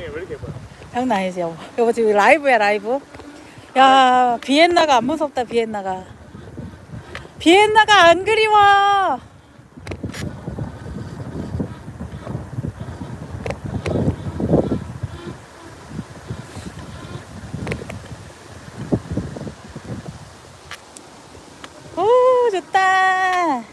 엉덩이 왜 이렇게 예뻐요? 장난 아니지, 여보. 여보 지금 라이브야, 라이브. 야, 비엔나가 안 무섭다, 비엔나가. 비엔나가 안 그리워. 오, 좋다.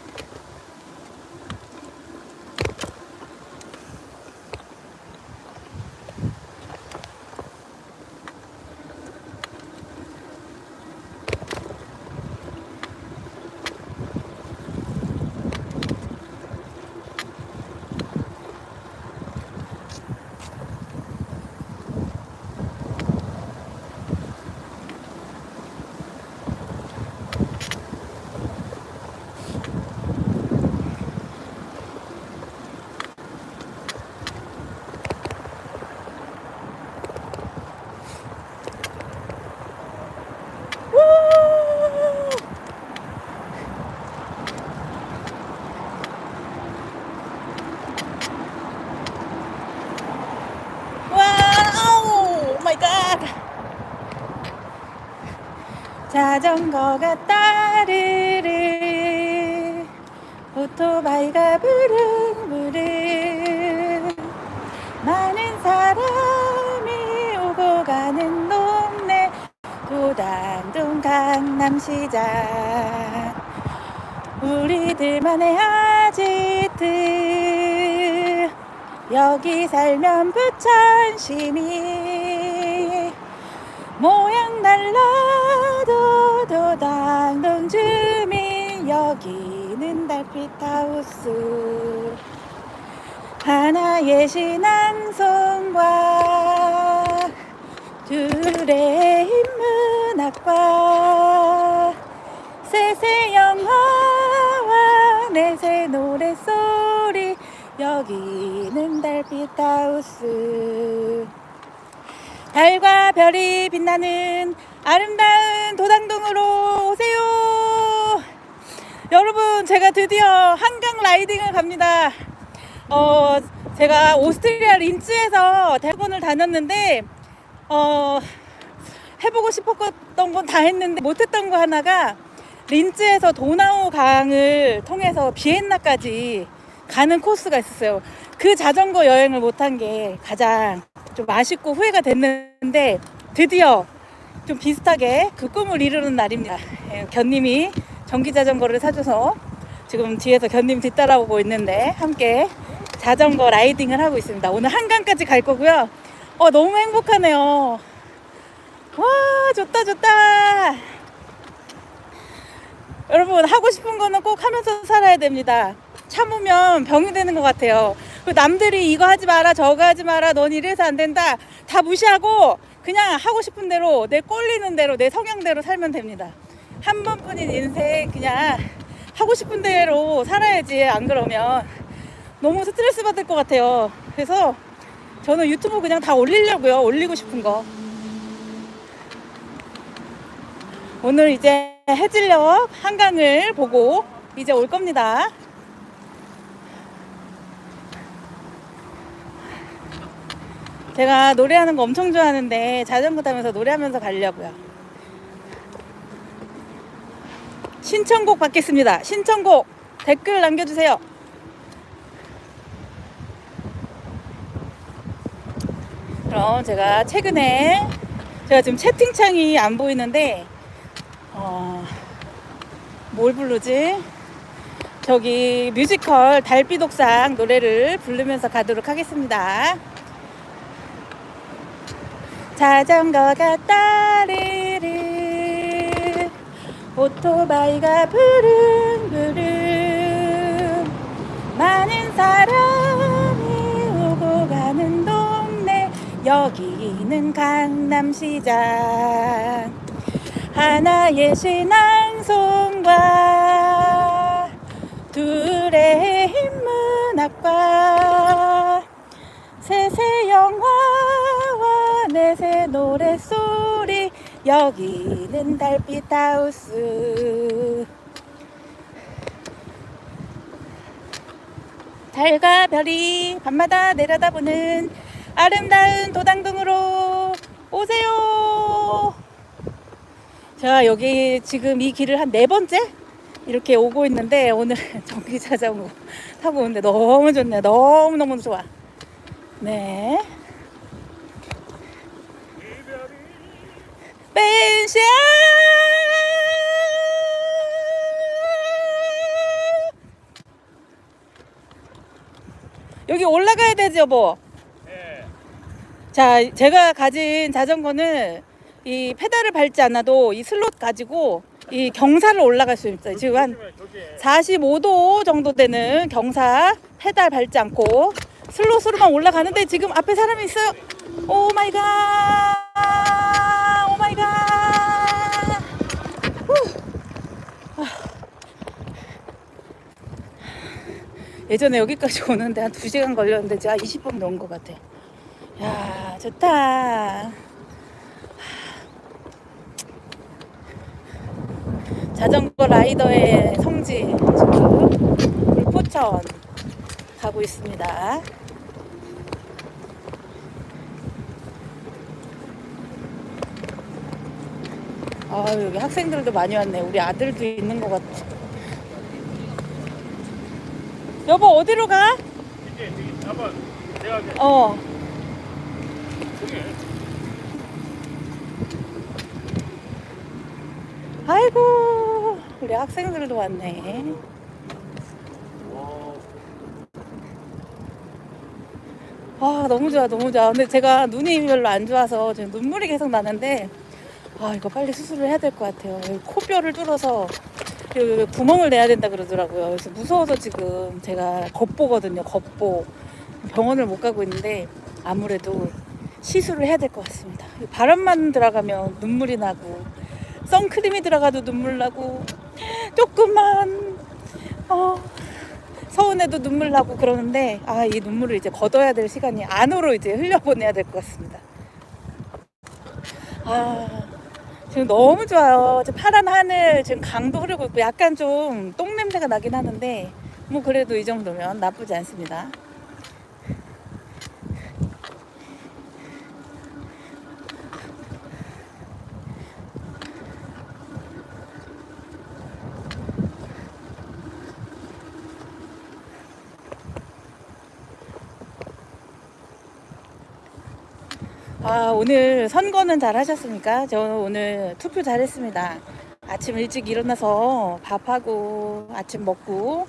우! 와우! 오 마이 갓! 자전거가 따르르. 오토바이가 부릉부릉 많은 사람이 오고 가는 동네. 도당동 강남시장. 우리들만의 아지트. 여기 살면 부천시미 모양 달라 도 도당동 주민 여기는 달빛하우스. 하나의 신앙송과 둘의 인문학과. 셋의 영화와 넷의 노래소리 여기는 달빛하우스. 달과 별이 빛나는 아름다운 도당 동으로 오세요 여러분 제가 드디어 한강 라이딩을 갑니다 어 제가 오스트리아 린츠에서 대학원을 다녔는데 어 해보고 싶었던 건 다 했는데 못했던 거 하나가 린츠에서 도나우 강을 통해서 비엔나까지 가는 코스가 있었어요. 그 자전거 여행을 못한 게 가장 좀 아쉽고 후회가 됐는데 드디어 좀 비슷하게 그 꿈을 이루는 날입니다. 예, 견님이 전기 자전거를 사줘서 지금 뒤에서 견님 뒤따라오고 있는데 함께 자전거 라이딩을 하고 있습니다. 오늘 한강까지 갈 거고요. 어, 너무 행복하네요. 와, 좋다, 좋다. 여러분, 하고 싶은 거는 꼭 하면서 살아야 됩니다. 참으면 병이 되는 것 같아요. 그 남들이 이거 하지 마라, 저거 하지 마라, 넌 이래서 안 된다. 다 무시하고 그냥 하고 싶은 대로, 내 꼴리는 대로, 내 성향대로 살면 됩니다. 한 번뿐인 인생 그냥 하고 싶은 대로 살아야지. 안 그러면 너무 스트레스 받을 것 같아요. 그래서 저는 유튜브 그냥 다 올리려고요. 올리고 싶은 거. 오늘 이제 해질녘 한강을 보고 이제 올 겁니다. 제가 노래하는 거 엄청 좋아하는데 자전거 타면서 노래하면서 가려고요. 신청곡 받겠습니다. 신청곡 댓글 남겨주세요. 그럼 제가 최근에 제가 지금 채팅창이 안 보이는데 어, 뭘 부르지? 저기 뮤지컬 달빛 옥상 노래를 부르면서 가도록 하겠습니다. 자전거가 따르르 오토바이가 부릉부릉. 많은 사람이 오고 가는 동네. 여기는 강남시장. 하나의 신앙송과 둘의 인문학과. 셋의 영화 와 넷의 노래소리 여기는 달빛 하우스 달과 별이 밤마다 내려다보는 아름다운 도당동으로 오세요. 제가 여기 지금 이 길을 한 네 번째 이렇게 오고 있는데 오늘 전기 자전거 타고 오는데 너무 좋네요. 너무 너무 좋아. 네. 펜션 여기 올라가야 되죠, 뭐. 예. 자, 제가 가진 자전거는 이 페달을 밟지 않아도 이 슬롯 가지고 이 경사를 올라갈 수 있어요. 지금 한 저기 45도 정도 되는 경사 페달 밟지 않고 슬롯으로만 올라가는데 지금 앞에 사람이 있어요. 오 마이 갓. 예전에 여기까지 오는데 한 2시간 걸렸는데 제가 20분 넘은 것 같아요. 야, 좋다. 자전거 라이더의 성지 지금 불포천 가고 있습니다. 아 여기 학생들도 많이 왔네. 우리 아들도 있는 것 같아. 여보 어디로 가? 저기 한번 내가 어. 아이고 우리 학생들도 왔네. 아 너무 좋아 너무 좋아 근데 제가 눈이 별로 안 좋아서 지금 눈물이 계속 나는데 아 이거 빨리 수술을 해야 될 것 같아요. 코뼈를 뚫어서 구멍을 내야 된다 그러더라고요. 그래서 무서워서 지금 제가 겉보거든요 겉보. 병원을 못 가고 있는데 아무래도 시술을 해야 될 것 같습니다. 바람만 들어가면 눈물이 나고 선크림이 들어가도 눈물 나고 조금만 어, 서운해도 눈물 나고 그러는데 아 이 눈물을 이제 걷어야 될 시간이 안으로 이제 흘려보내야 될 것 같습니다. 아 지금 너무 좋아요. 지금 파란 하늘 지금 강도 흐르고 있고 약간 좀 똥 냄새가 나긴 하는데 뭐 그래도 이 정도면 나쁘지 않습니다. 아, 오늘 선거는 잘 하셨습니까? 저는 오늘 투표 잘 했습니다. 아침 일찍 일어나서 밥하고 아침 먹고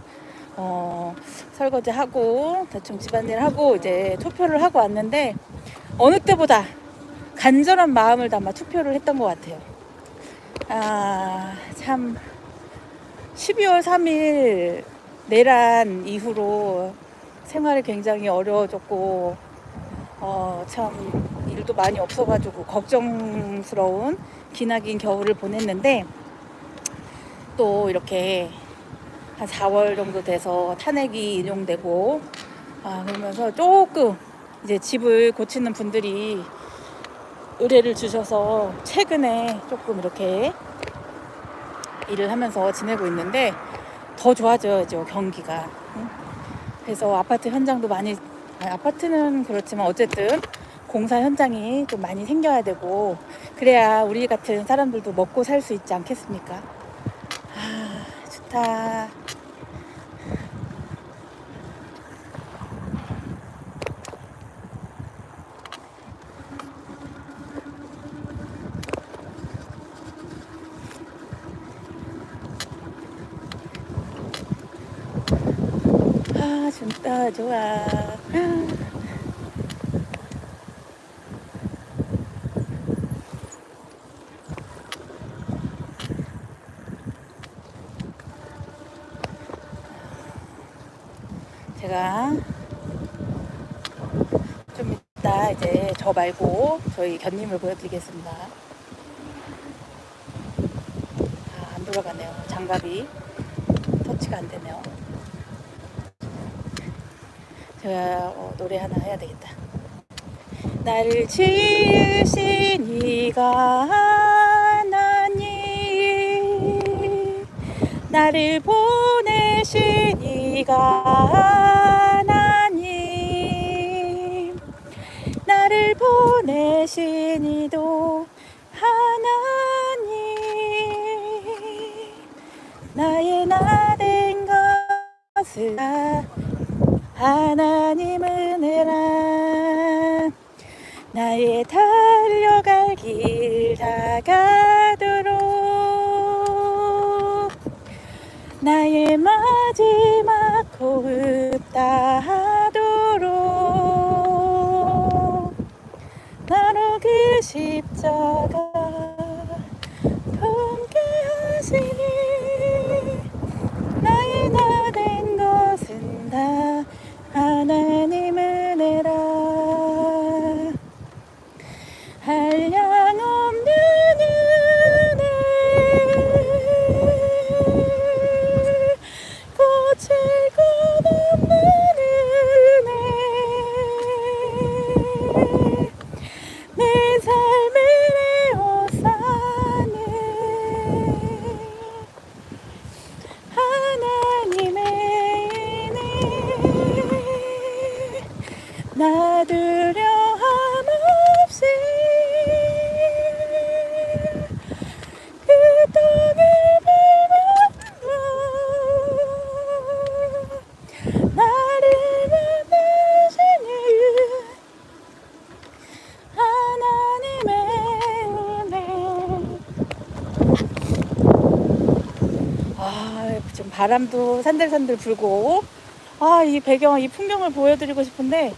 어, 설거지 하고 대충 집안일 하고 이제 투표를 하고 왔는데 어느 때보다 간절한 마음을 담아 투표를 했던 것 같아요. 아, 참 12월 3일 내란 이후로 생활이 굉장히 어려워졌고 어, 참 일도 많이 없어가지고 걱정스러운 기나긴 겨울을 보냈는데 또 이렇게 한 4월 정도 돼서 탄핵이 인용되고 아, 그러면서 조금 이제 집을 고치는 분들이 의뢰를 주셔서 최근에 조금 이렇게 일을 하면서 지내고 있는데 더 좋아져야죠 경기가 응? 그래서 아파트 현장도 많이 아파트는 그렇지만 어쨌든 공사 현장이 좀 많이 생겨야 되고 그래야 우리 같은 사람들도 먹고 살 수 있지 않겠습니까? 아 좋다. 아 진짜 좋아. 제가 좀 이따 이제 저 말고 저희 견님을 보여드리겠습니다. 아, 안 돌아가네요. 장갑이 터치가 안 되네요. 제가 어, 노래 하나 해야 되겠다. 나를 지으신 이가 하나님 나를 보내신 이가 이도 하나님 나의 나된 것을 다 하나님 은혜라. 나의 달려갈 길 다가도록. 나의 마지막 호흡 다하도록 나로 그 십 나 두려움 없이 그 땅을 밟아 나를 만드시는 하나님의 은혜. 아, 좀 바람도 산들산들 불고 아, 이 배경, 이 풍경을 보여드리고 싶은데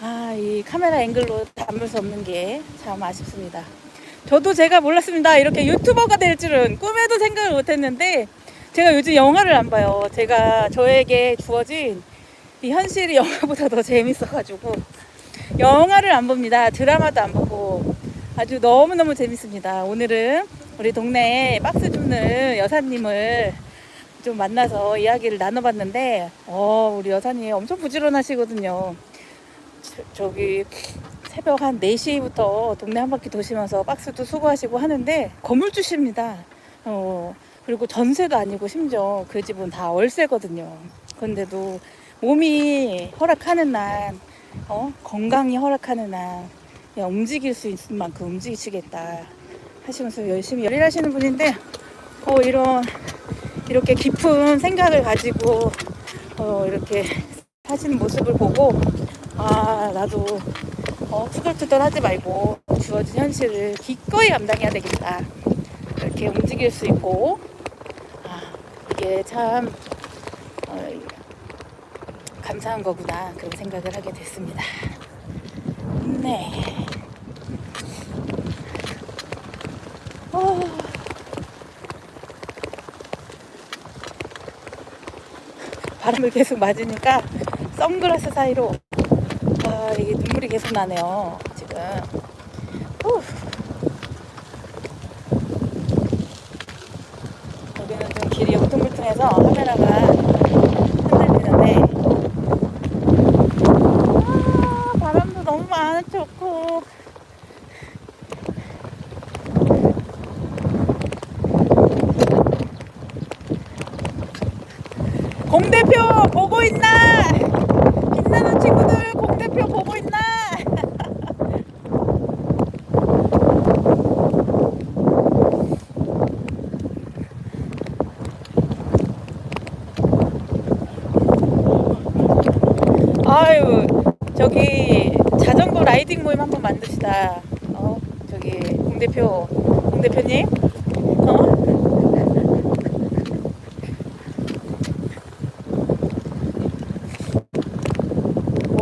아, 이 카메라 앵글로 담을 수 없는 게 참 아쉽습니다. 저도 제가 몰랐습니다. 이렇게 유튜버가 될 줄은 꿈에도 생각을 못 했는데 제가 요즘 영화를 안 봐요. 제가 저에게 주어진 이 현실이 영화보다 더 재밌어가지고 영화를 안 봅니다. 드라마도 안 보고 아주 너무너무 재밌습니다. 오늘은 우리 동네에 박스 줍는 여사님을 좀 만나서 이야기를 나눠봤는데, 어, 우리 여사님 엄청 부지런하시거든요. 저, 저기 새벽 한 4시부터 동네 한 바퀴 도시면서 박스도 수거하시고 하는데 건물주십니다. 어, 그리고 전세도 아니고 심지어 그 집은 다 월세거든요. 그런데도 몸이 허락하는 날, 어, 건강이 허락하는 날, 그냥 움직일 수 있을 만큼 움직이시겠다 하시면서 열심히 일하시는 분인데, 어, 이런, 이렇게 깊은 생각을 가지고, 어, 이렇게 하시는 모습을 보고, 아, 나도, 어, 투덜투덜 하지 말고, 주어진 현실을 기꺼이 감당해야 되겠다. 이렇게 움직일 수 있고, 아, 이게 참, 어, 감사한 거구나. 그런 생각을 하게 됐습니다. 네. 어. 바람을 계속 맞으니까 선글라스 사이로 아, 이게 눈물이 계속 나네요. 지금. 후. 여기는 좀 길이 울퉁불퉁해서 카메라가 흔들리는데 아, 바람도 너무 많아 좋고 공대표 보고 있나? 공대표 보고 있나? 아유 저기 자전거 라이딩 모임 한번 만듭시다. 어 저기 공대표 공대표님 어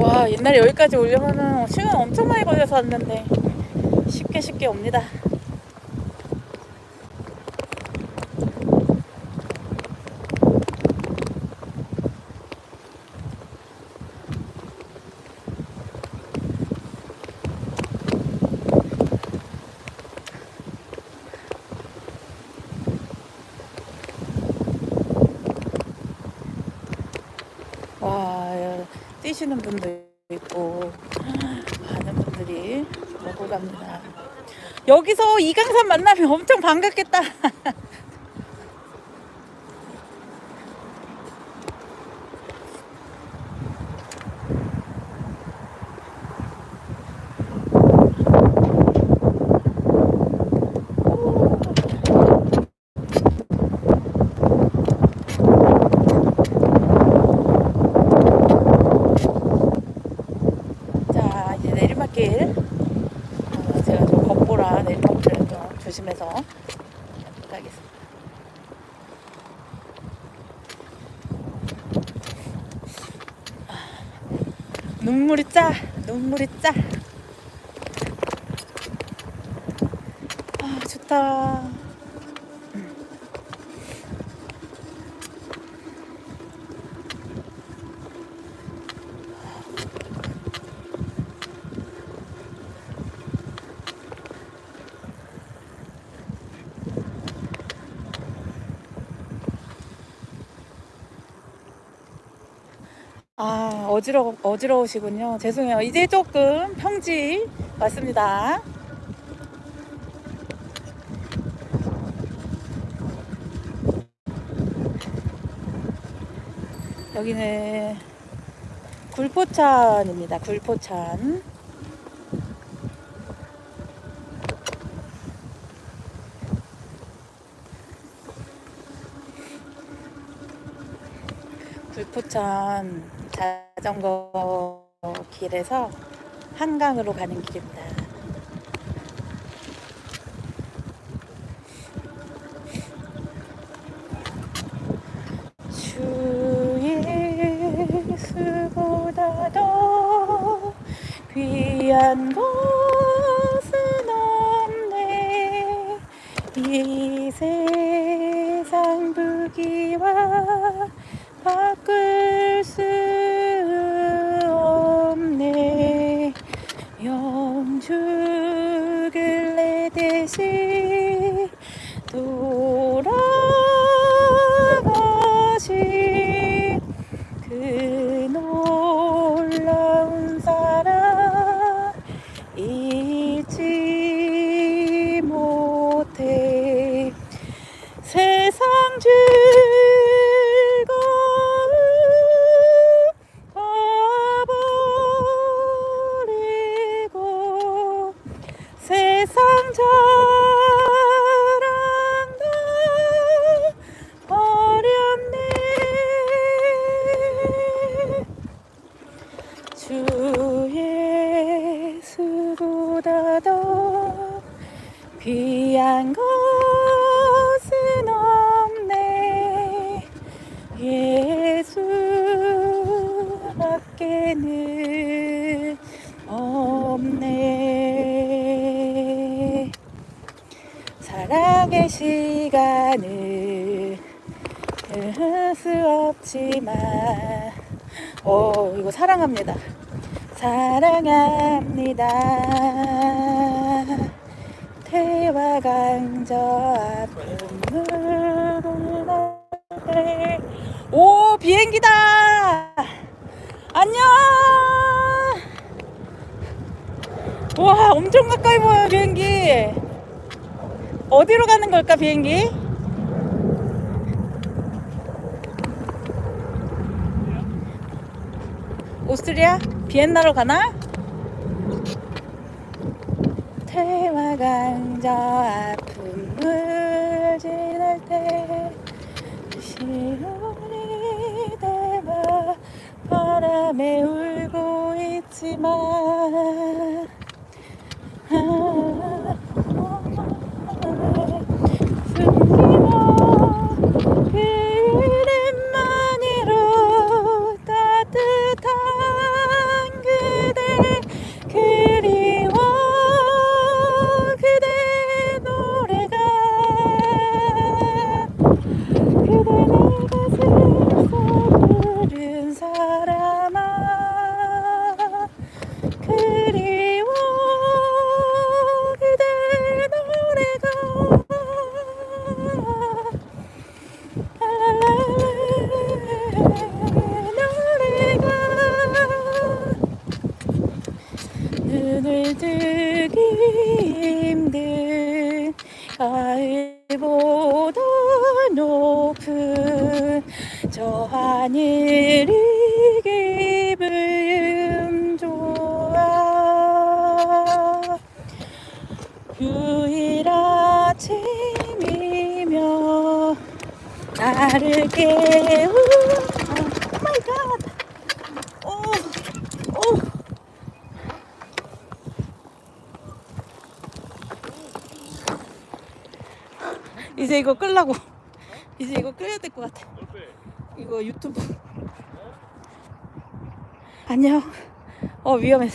와 옛날에 여기까지 오려면은 시간 엄청 많이 걸려서 왔는데 쉽게 쉽게 옵니다. 와 뛰시는 분도 있고 많은 분들이 오고 갑니다. 여기서 이강산 만나면 엄청 반갑겠다. 가겠습니다. 눈물이 짜, 눈물이 짜. 아, 좋다. 아, 어지러, 어지러우시군요. 죄송해요. 이제 조금 평지 맞습니다. 여기는 굴포천입니다. 굴포천. 굴포천 자전거 길에서 한강으로 가는 길입니다. 없지만 어 이거 사랑합니다. 사랑합니다. 태와 강저 아픔을 날오 비행기다. 안녕. 와 엄청 가까이 보여요 비행기. 어디로 가는 걸까 비행기 오스트리아? 비엔나로 가나? 태화 강저 아픔을 지날 때 시온이 대마 바람에 울고 있지만 보다 높은 저 하늘이 기분 좋아. 휴일 아침이며 나를 깨우 오 마이 갓 오, 오. 이제 이거 끌라고. 이제 이거 끌어야 될 것 같아. 이거 유튜브. 안녕. 어 위험했어.